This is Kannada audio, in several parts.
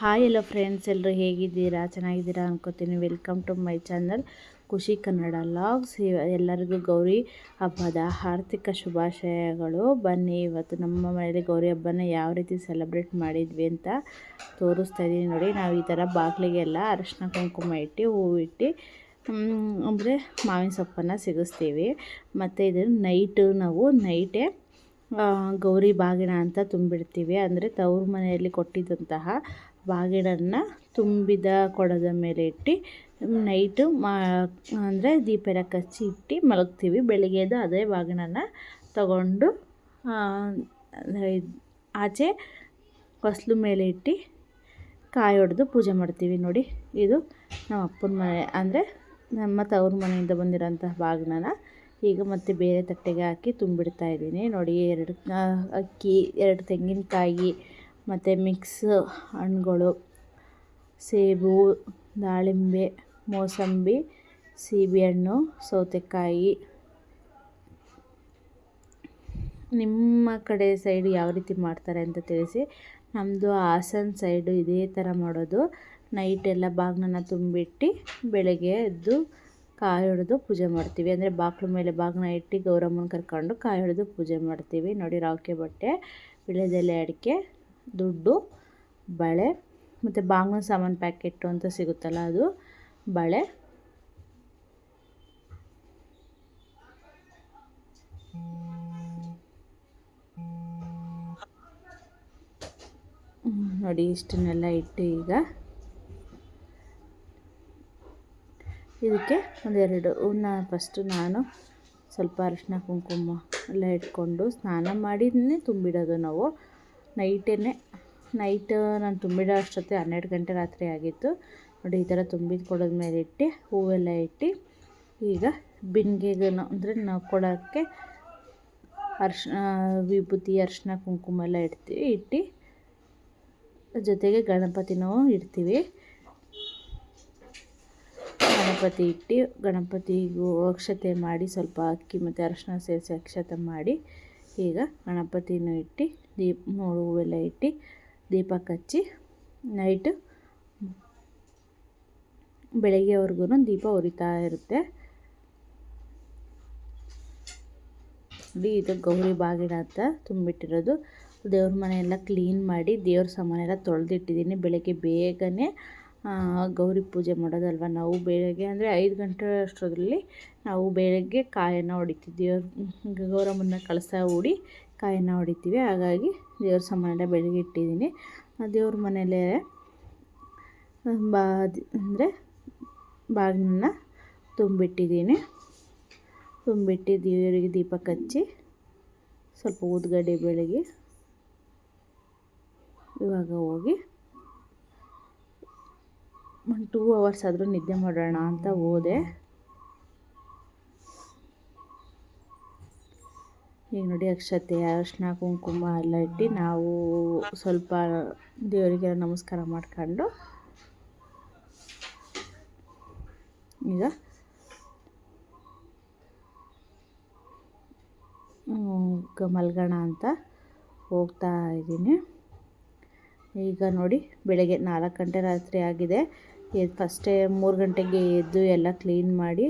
ಹಾಯ್ ಎಲ್ಲ ಫ್ರೆಂಡ್ಸ್ ಎಲ್ಲರೂ ಹೇಗಿದ್ದೀರಾ? ಚೆನ್ನಾಗಿದ್ದೀರಾ ಅನ್ಕೋತೀನಿ. ವೆಲ್ಕಮ್ ಟು ಮೈ ಚಾನಲ್ ಖುಷಿ ಕನ್ನಡ ಲಾಗ್ಸ್ ಎಲ್ಲರಿಗೂ ಗೌರಿ ಹಬ್ಬದ ಆರ್ಥಿಕ ಶುಭಾಶಯಗಳು. ಬನ್ನಿ, ಇವತ್ತು ನಮ್ಮ ಮನೆಯಲ್ಲಿ ಗೌರಿ ಹಬ್ಬನ ಯಾವ ರೀತಿ ಸೆಲೆಬ್ರೇಟ್ ಮಾಡಿದ್ವಿ ಅಂತ ತೋರಿಸ್ತಾ ಇದ್ದೀನಿ ನೋಡಿ. ನಾವು ಈ ಥರ ಬಾಗಿಲಿಗೆಲ್ಲ ಅರಶಿನ ಕುಂಕುಮ ಇಟ್ಟು, ಹೂವು ಇಟ್ಟು ಅಂದರೆ ಮಾವಿನ ಸೊಪ್ಪನ್ನು ಸಿಗಿಸ್ತೀವಿ. ಮತ್ತು ಇದು ನೈಟು ನಾವು ನೈಟೇ ಗೌರಿ ಬಾಗಿನ ಅಂತ ತುಂಬಿಡ್ತೀವಿ. ಅಂದರೆ ತವ್ರ ಮನೆಯಲ್ಲಿ ಕೊಟ್ಟಿದ್ದಂತಹ ಬಾಗಿಣನ್ನ ತುಂಬಿದ ಕೊಡದ ಮೇಲೆ ಇಟ್ಟು, ನೈಟು ಮಾ, ಅಂದರೆ ದೀಪ ಎಲ್ಲ ಕಚ್ಚಿ ಇಟ್ಟು ಮಲಗ್ತೀವಿ. ಬೆಳಿಗ್ಗೆ ಎದ್ದು ಅದೇ ಬಾಗಿಣನ ತಗೊಂಡು ಆಚೆ ಹೊಸ್ಲು ಮೇಲೆ ಇಟ್ಟು ಕಾಯಿ ಹೊಡೆದು ಪೂಜೆ ಮಾಡ್ತೀವಿ ನೋಡಿ. ಇದು ನಮ್ಮ ಅಪ್ಪನ ಮನೆ, ಅಂದರೆ ನಮ್ಮ ತವ್ರ ಮನೆಯಿಂದ ಬಂದಿರೋಂಥ ಬಾಗಿಣನ ಈಗ ಮತ್ತೆ ಬೇರೆ ತಟ್ಟೆಗೆ ಹಾಕಿ ತುಂಬಿಡ್ತಾ ಇದ್ದೀನಿ. ನೋಡಿ, ಎರಡು ಅಕ್ಕಿ, ಎರಡು ತೆಂಗಿನಕಾಯಿ ಮತ್ತು ಮಿಕ್ಸ್ ಹಣ್ಣುಗಳು, ಸೇಬು, ದಾಳಿಂಬೆ, ಮೋಸಂಬಿ, ಸೀಬೆಹಣ್ಣು, ಸೌತೆಕಾಯಿ. ನಿಮ್ಮ ಕಡೆ ಸೈಡ್ ಯಾವ ರೀತಿ ಮಾಡ್ತಾರೆ ಅಂತ ತಿಳಿಸಿ. ನಮ್ಮದು ಹಾಸನ ಸೈಡು ಇದೇ ಥರ ಮಾಡೋದು. ನೈಟೆಲ್ಲ ಬಾಗ್ನನ್ನ ತುಂಬಿಟ್ಟು ಬೆಳಗ್ಗೆ ಎದ್ದು ಕಾಯಿ ಹೊಡೆದು ಪೂಜೆ ಮಾಡ್ತೀವಿ. ಅಂದರೆ ಬಾಗಿಲು ಮೇಲೆ ಬಾಗ್ನ ಇಟ್ಟು ಗೌರಮ್ಮನ ಕರ್ಕೊಂಡು ಕಾಯಿ ಹೊಡೆದು ಪೂಜೆ ಮಾಡ್ತೀವಿ. ನೋಡಿ ರಾಕೆ ಬಟ್ಟೆ ವಿಳೆದೆಲೆ ಅಡಿಕೆ ದುಡ್ಡು, ಬಳೆ ಮತ್ತು ಬಾಗಿನ ಸಾಮಾನು ಪ್ಯಾಕೆಟು ಅಂತ ಸಿಗುತ್ತಲ್ಲ ಅದು. ಬಳೆ. ನೋಡಿ ಇಷ್ಟನ್ನೆಲ್ಲ ಇಟ್ಟು ಈಗ ಇದಕ್ಕೆ ಒಂದೆರಡು ಹೂನ ಫಸ್ಟು ನಾನು ಸ್ವಲ್ಪ ಅರಿಶಿನ ಕುಂಕುಮ ಎಲ್ಲ ಇಟ್ಕೊಂಡು ಸ್ನಾನ ಮಾಡಿನೇ ತುಂಬಿಡೋದು ನಾವು. ನೈಟೇ ನೈಟ್ ನಾನು ತುಂಬಿಡೋ ಅಷ್ಟೊತ್ತೆ ಹನ್ನೆರಡು ಗಂಟೆ ರಾತ್ರಿ ಆಗಿತ್ತು. ನೋಡಿ, ಈ ಥರ ತುಂಬಿದ ಕೊಡೋದ ಮೇಲೆ ಇಟ್ಟು, ಹೂವೆಲ್ಲ ಇಟ್ಟು, ಈಗ ಬಿಂದಿಗೆಗೂ ಅಂದರೆ ನಾವು ಕೊಡೋಕ್ಕೆ ಅರ್ಶಿನ ವಿಭೂತಿ ಅರ್ಶಿನ ಕುಂಕುಮ ಎಲ್ಲ ಇಡ್ತೀವಿ ಇಟ್ಟು ಜೊತೆಗೆ ಗಣಪತಿನೂ ಇಡ್ತೀವಿ. ಗಣಪತಿ ಇಟ್ಟು ಗಣಪತಿಗೂ ಅಕ್ಷತೆ ಮಾಡಿ ಸ್ವಲ್ಪ ಅಕ್ಕಿ ಮತ್ತು ಅರಶಿನ ಸೇರಿಸಿ ಅಕ್ಷತೆ ಮಾಡಿ ಈಗ ಗಣಪತಿನೂ ಇಟ್ಟು ದೀಪ ಹೂವೆಲ್ಲ ಇಟ್ಟು ದೀಪ ಕಚ್ಚಿ ನೈಟು ಬೆಳಗ್ಗೆವರೆಗೂ ದೀಪ ಉರಿತಾ ಇರುತ್ತೆ. ನೋಡಿ, ಇದು ಗೌರಿ ಬಾಗಿನ ಅಂತ ತುಂಬಿಟ್ಟಿರೋದು. ದೇವ್ರ ಮನೆಯೆಲ್ಲ ಕ್ಲೀನ್ ಮಾಡಿ ದೇವ್ರ ಸಾಮಾನೆಲ್ಲ ತೊಳೆದಿಟ್ಟಿದ್ದೀನಿ. ಬೆಳಗ್ಗೆ ಬೇಗನೆ ಗೌರಿ ಪೂಜೆ ಮಾಡೋದಲ್ವ? ನಾವು ಬೆಳಗ್ಗೆ ಅಂದರೆ ಐದು ಗಂಟೆ ಅಷ್ಟರಲ್ಲಿ ನಾವು ಬೆಳಗ್ಗೆ ಕಾಯನ್ನು ಹೊಡಿತೀವಿ. ಗೌರಮ್ಮನ ಕಳಸ ಹೂಡಿ ಕಾಯನ್ನು ಹೊಡಿತೀವಿ. ಹಾಗಾಗಿ ದೇವ್ರ ಸಾಮಾನೆಲ್ಲ ಬೆಳಗ್ಗೆ ಇಟ್ಟಿದ್ದೀನಿ. ದೇವ್ರ ಮನೆಯಲ್ಲೇ ಬಾ ಅಂದರೆ ಬಾಗಿಲನ್ನ ತುಂಬಿಟ್ಟಿದ್ದೀನಿ. ತುಂಬಿಟ್ಟು ದೇವರಿಗೆ ದೀಪ ಕಚ್ಚಿ ಸ್ವಲ್ಪ ಊದ್ಗಡ್ಡೆ ಬೆಳಗ್ಗೆ ಇವಾಗ ಹೋಗಿ ಒಂದು ಟೂ ಅವರ್ಸ್ ಆದರೂ ನಿದ್ದೆ ಮಾಡೋಣ ಅಂತ ಹೋದೆ. ಈಗ ನೋಡಿ ಅಕ್ಷತೆ, ಅರಿಶಿನ, ಕುಂಕುಮ ಎಲ್ಲ ಇಟ್ಟು ನಾವು ಸ್ವಲ್ಪ ದೇವರಿಗೆ ನಮಸ್ಕಾರ ಮಾಡ್ಕೊಂಡು ಈಗ ಮಲ್ಗೋಣ ಅಂತ ಹೋಗ್ತಾ ಇದ್ದೀನಿ. ಈಗ ನೋಡಿ ಬೆಳಗ್ಗೆ ನಾಲ್ಕು ಗಂಟೆ ರಾತ್ರಿ ಆಗಿದೆ. ಫಸ್ಟೇ ಮೂರು ಗಂಟೆಗೆ ಎದ್ದು ಎಲ್ಲ ಕ್ಲೀನ್ ಮಾಡಿ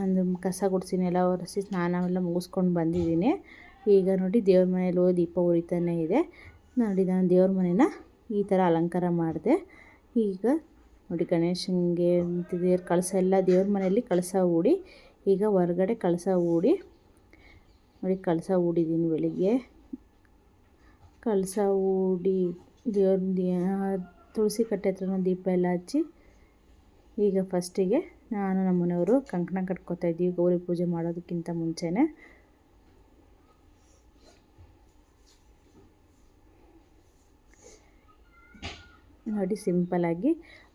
ಅಂದರೆ ಕಸ ಗುಡಿಸಿನಿ, ಎಲ್ಲ ಒರೆಸಿ ಸ್ನಾನ ಎಲ್ಲ ಮುಗಿಸ್ಕೊಂಡು ಬಂದಿದ್ದೀನಿ. ಈಗ ನೋಡಿ ದೇವ್ರ ಮನೇಲಿ ಹೋಗಿ ದೀಪ ಉರಿತಾನೆ ಇದೆ. ನೋಡಿ ನಾನು ದೇವ್ರ ಮನೇನ ಈ ಥರ ಅಲಂಕಾರ ಮಾಡಿದೆ. ಈಗ ನೋಡಿ ಗಣೇಶನಿಗೆ ದೇವ್ರ ಕಳಸ, ಎಲ್ಲ ದೇವ್ರ ಮನೆಯಲ್ಲಿ ಕಳಸ ಹೂಡಿ, ಈಗ ಹೊರಗಡೆ ಕಳಸ ಹೂಡಿ, ನೋಡಿ ಕಳಸ ಹೂಡಿದ್ದೀನಿ ಬೆಳಿಗ್ಗೆ. ಕಳಸ ಹೂಡಿ ದೇವ್ರ ತುಳಸಿ ಕಟ್ಟೆ ಹತ್ರನೂ ದೀಪ ಎಲ್ಲ ಹಚ್ಚಿ, ಈಗ ಫಸ್ಟಿಗೆ ನಾನು ನಮ್ಮನೆಯವರು ಕಂಕಣ ಕಟ್ಕೋತಾ ಇದ್ದೀವಿ ಗೌರಿ ಪೂಜೆ ಮಾಡೋದಕ್ಕಿಂತ ಮುಂಚೆನೇ. ನೋಡಿ ಸಿಂಪಲಾಗಿ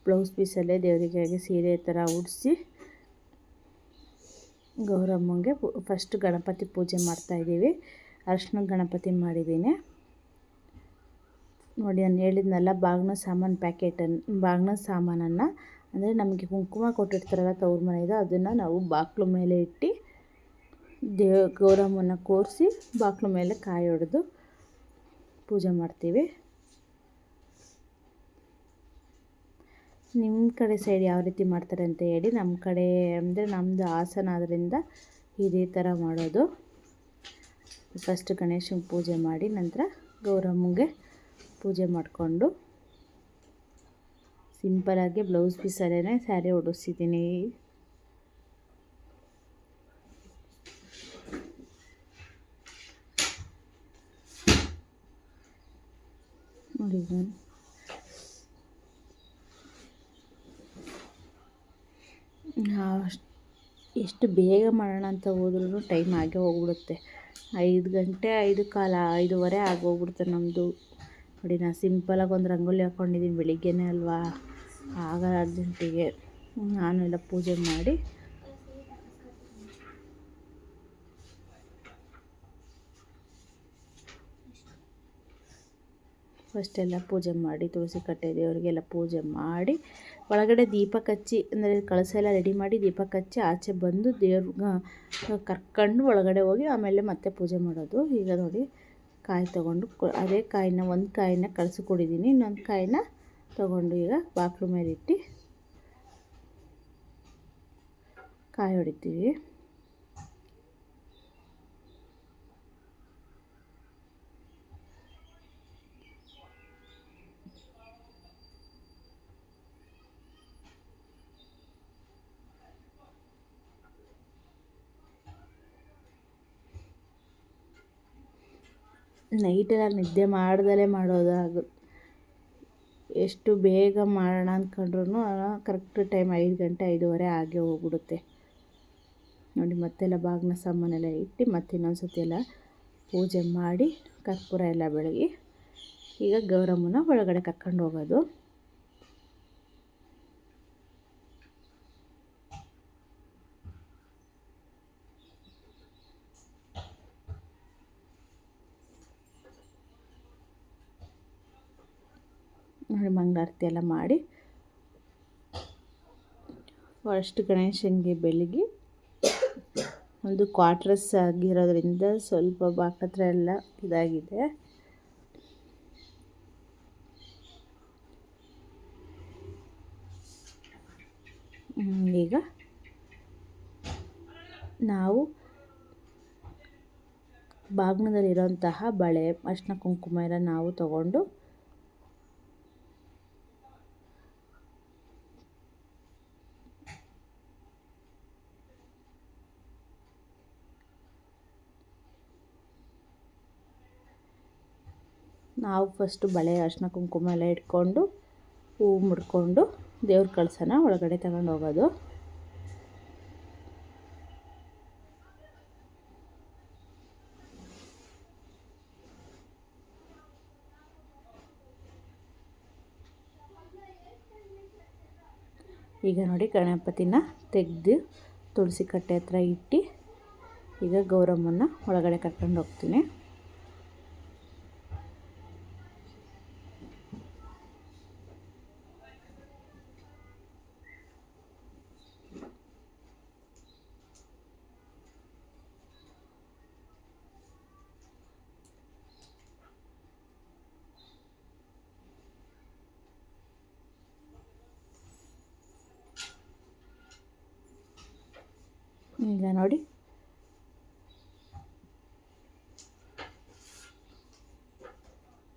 ಬ್ಲೌಸ್ ಪೀಸಲ್ಲೇ ದೇವರಿಗೆ ಸೀರೆ ಥರ ಉಡಿಸಿ ಗೌರಮ್ಮಂಗೆ ಫಸ್ಟ್ ಗಣಪತಿ ಪೂಜೆ ಮಾಡ್ತಾಯಿದ್ದೀವಿ ಅರ್ಶಿನ ಗಣಪತಿ ಮಾಡಿದ್ದೀನಿ. ನೋಡಿ, ನಾನು ಹೇಳಿದ್ನಲ್ಲ, ಬಾಗಿನ ಸಾಮಾನು ಪ್ಯಾಕೆಟನ್ನು ಬಾಗಿನ ಸಾಮಾನನ್ನು ಅಂದರೆ ನಮಗೆ ಕುಂಕುಮ ಕೊಟ್ಟಿರ್ತಾರಲ್ಲ ತವ್ರ ಮನೆಯದು ಅದನ್ನು ನಾವು ಬಾಗಿಲು ಮೇಲೆ ಇಟ್ಟು ದೇವ ಗೌರಮ್ಮನ ಕೂರಿಸಿ ಬಾಗಿಲು ಮೇಲೆ ಕಾಯಿ ಹೊಡೆದು ಪೂಜೆ ಮಾಡ್ತೀವಿ. ನಿಮ್ಮ ಕಡೆ ಸೈಡ್ ಯಾವ ರೀತಿ ಮಾಡ್ತಾರೆ ಅಂತ ಹೇಳಿ, ನಮ್ಮ ಕಡೆ ಅಂದರೆ ನಮ್ಮದು ಹಾಸನ ಆದ್ದರಿಂದ ಇದೇ ಥರ ಮಾಡೋದು. ಫಸ್ಟ್ ಗಣೇಶನ ಪೂಜೆ ಮಾಡಿ ನಂತರ ಗೌರಮ್ಮಗೆ ಪೂಜೆ ಮಾಡಿಕೊಂಡು ಸಿಂಪಲಾಗಿ ಬ್ಲೌಸ್ ಪೀಸಲ್ಲೇ ಸ್ಯಾರಿ ಉಡಿಸಿದ್ದೀನಿ ನೋಡಿ ಎಷ್ಟು ಬೇಗ ಮಾಡೋಣ ಅಂತ ಹೋದ್ರೂ ಟೈಮ್ ಆಗೇ ಹೋಗ್ಬಿಡುತ್ತೆ. ಐದು ಗಂಟೆ, ಐದು ಕಾಲ, ಐದೂವರೆ ಆಗೋಗ್ಬಿಡುತ್ತೆ ನಮ್ಮದು ನೋಡಿ ನಾನು ಸಿಂಪಲಾಗಿ ಒಂದು ರಂಗೋಲಿ ಹಾಕ್ಕೊಂಡಿದ್ದೀನಿ ಬೆಳಿಗ್ಗೆನೇ ಅಲ್ವಾ? ಆಗಲ್ಲ ಅರ್ಜೆಂಟಿಗೆ ನಾನು ಎಲ್ಲ ಪೂಜೆ ಮಾಡಿ. ಫಸ್ಟ್ ಎಲ್ಲ ಪೂಜೆ ಮಾಡಿ ತುಳಸಿ ಕಟ್ಟೆ ದೇವರಿಗೆಲ್ಲ ಪೂಜೆ ಮಾಡಿ, ಒಳಗಡೆ ದೀಪ ಕಚ್ಚಿ ಅಂದರೆ ಕಳಸ ಎಲ್ಲ ರೆಡಿ ಮಾಡಿ ದೀಪ ಕಚ್ಚಿ ಆಚೆ ಬಂದು ದೇವ್ರ ಕರ್ಕೊಂಡು ಒಳಗಡೆ ಹೋಗಿ ಆಮೇಲೆ ಮತ್ತೆ ಪೂಜೆ ಮಾಡೋದು. ಈಗ ನೋಡಿ ಕಾಯಿ ತೊಗೊಂಡು ಅದೇ ಕಾಯಿನ ಒಂದು ಕಾಯಿನ ಕಳಸಿ ಕೊಡಿದ್ದೀನಿ ಇನ್ನೊಂದು ಕಾಯಿನ ತೊಗೊಂಡು ಈಗ ಬಾಕ್ಲು ಮೇಲೆ ಇಟ್ಟು ಕಾಯಿ ಹೊಡಿತೀವಿ. ನೈಟೆಲ್ಲ ನಿದ್ದೆ ಮಾಡ್ದಲೇ ಮಾಡೋದು ಎಷ್ಟು ಬೇಗ ಮಾಡೋಣ ಅಂದ್ಕೊಂಡ್ರು ಕರೆಕ್ಟ್ ಟೈಮ್ ಐದು ಗಂಟೆ ಐದೂವರೆ ಆಗೇ ಹೋಗ್ಬಿಡುತ್ತೆ. ನೋಡಿ, ಮತ್ತೆಲ್ಲ ಬಾಗಿನ ಸಾಮಾನೆಲ್ಲ ಇಟ್ಟು ಮತ್ತೆ ಇನ್ನೊಂದು ಸತಿ ಎಲ್ಲ ಪೂಜೆ ಮಾಡಿ ಕರ್ಪೂರ ಎಲ್ಲ ಬೆಳಗಿ ಈಗ ಗೌರಮ್ಮನ ಒಳಗಡೆ ಕರ್ಕೊಂಡು ಹೋಗೋದು. ಮಂಗಳಾರತಿ ಎಲ್ಲ ಮಾಡಿ ಫಸ್ಟ್ ಗಣೇಶನಿಗೆ ಬೆಳಗ್ಗೆ ಒಂದು ಕ್ವಾರ್ಟರ್ಸ್ ಆಗಿರೋದ್ರಿಂದ ಸ್ವಲ್ಪ ಬಾಕತ್ರ ಎಲ್ಲ ಇದಾಗಿದೆ. ಈಗ ನಾವು ಬಾಗ್ನದಲ್ಲಿರೋಂತಹ ಬಳೆ, ಅರ್ಶಿನ ಕುಂಕುಮ ಎಲ್ಲ ನಾವು ತಗೊಂಡು ನಾವು ಫಸ್ಟು ಬಳೆ ಅರ್ಶಿನ ಕುಂಕುಮ ಎಲ್ಲ ಇಟ್ಕೊಂಡು ಹೂವು ಮುಡ್ಕೊಂಡು ದೇವ್ರ ಕಳಸನ ಒಳಗಡೆ ತಗೊಂಡು ಹೋಗೋದು. ಈಗ ನೋಡಿ ಗಣಪತಿನ ತೆಗೆದು ತುಳಸಿ ಕಟ್ಟೆ ಹತ್ರ ಇಟ್ಟು ಈಗ ಗೌರಮ್ಮನ ಒಳಗಡೆ ಕರ್ಕೊಂಡು ಹೋಗ್ತೀನಿ. ಈಗ ನೋಡಿ.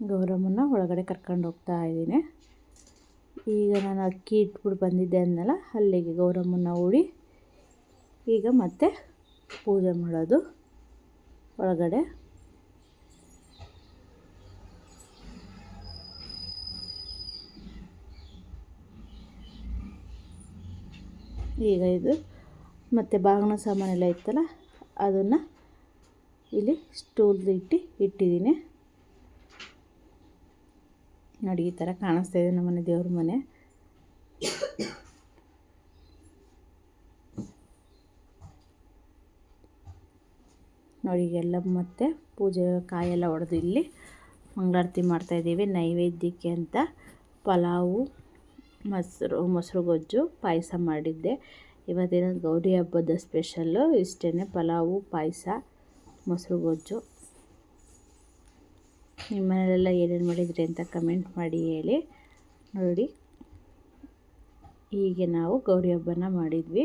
ಗೌರಮ್ಮನ ಒಳಗಡೆ ಕರ್ಕೊಂಡು ಹೋಗ್ತಾ ಇದ್ದೀನಿ. ಈಗ ನಾನು ಅಕ್ಕಿ ಇಟ್ಬಿಟ್ಟು ಬಂದಿದ್ದೆ ಅಂದಲ್ಲ ಅಲ್ಲಿಗೆ ಗೌರಮ್ಮನ ಹೂಡಿ ಈಗ ಮತ್ತೆ ಪೂಜೆ ಮಾಡೋದು ಒಳಗಡೆ. ಈಗ ಇದು ಮತ್ತು ಬಾಗಿನ ಸಾಮಾನೆಲ್ಲ ಇತ್ತಲ್ಲ, ಅದನ್ನು ಇಲ್ಲಿ ಸ್ಟೂಲ್ ಇಟ್ಟು ಇಟ್ಟಿದ್ದೀನಿ. ನೋಡಿ ಈ ಥರ ಕಾಣಿಸ್ತಾ ಇದೆ ನಮ್ಮನೆ ದೇವ್ರ ಮನೆ. ನೋಡಿ ಎಲ್ಲ ಮತ್ತೆ ಪೂಜೆ ಕಾಯೆಲ್ಲ ಹೊಡೆದು ಇಲ್ಲಿ ಮಂಗಳಾರತಿ ಮಾಡ್ತಾಯಿದ್ದೀವಿ ನೈವೇದ್ಯಕ್ಕೆ ಅಂತ ಪಲಾವು, ಮೊಸರು ಮೊಸರು ಗೊಜ್ಜು, ಪಾಯಸ ಮಾಡಿದ್ದೆ. ಇವತ್ತಿನ ಗೌರಿ ಹಬ್ಬದ ಸ್ಪೆಷಲ್ಲು ಇಷ್ಟೇ ಪಲಾವು, ಪಾಯಸ, ಮೊಸರು ಗೊಜ್ಜು. ನಿಮ್ಮ ಮನೆಯಲ್ಲೆಲ್ಲ ಏನೇನು ಮಾಡಿದ್ರಿ ಅಂತ ಕಮೆಂಟ್ ಮಾಡಿ ಹೇಳಿ. ನೋಡಿ. ಹೀಗೆ ನಾವು ಗೌರಿ ಹಬ್ಬನ ಮಾಡಿದ್ವಿ.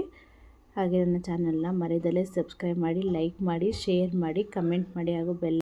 ಹಾಗೆ ನನ್ನ ಚಾನಲ್ನ ಮರೆಯದಲ್ಲೇ ಸಬ್ಸ್ಕ್ರೈಬ್ ಮಾಡಿ ಲೈಕ್ ಮಾಡಿ ಶೇರ್ ಮಾಡಿ ಕಮೆಂಟ್ ಮಾಡಿ, ಹಾಗೂ ಬೆಲ್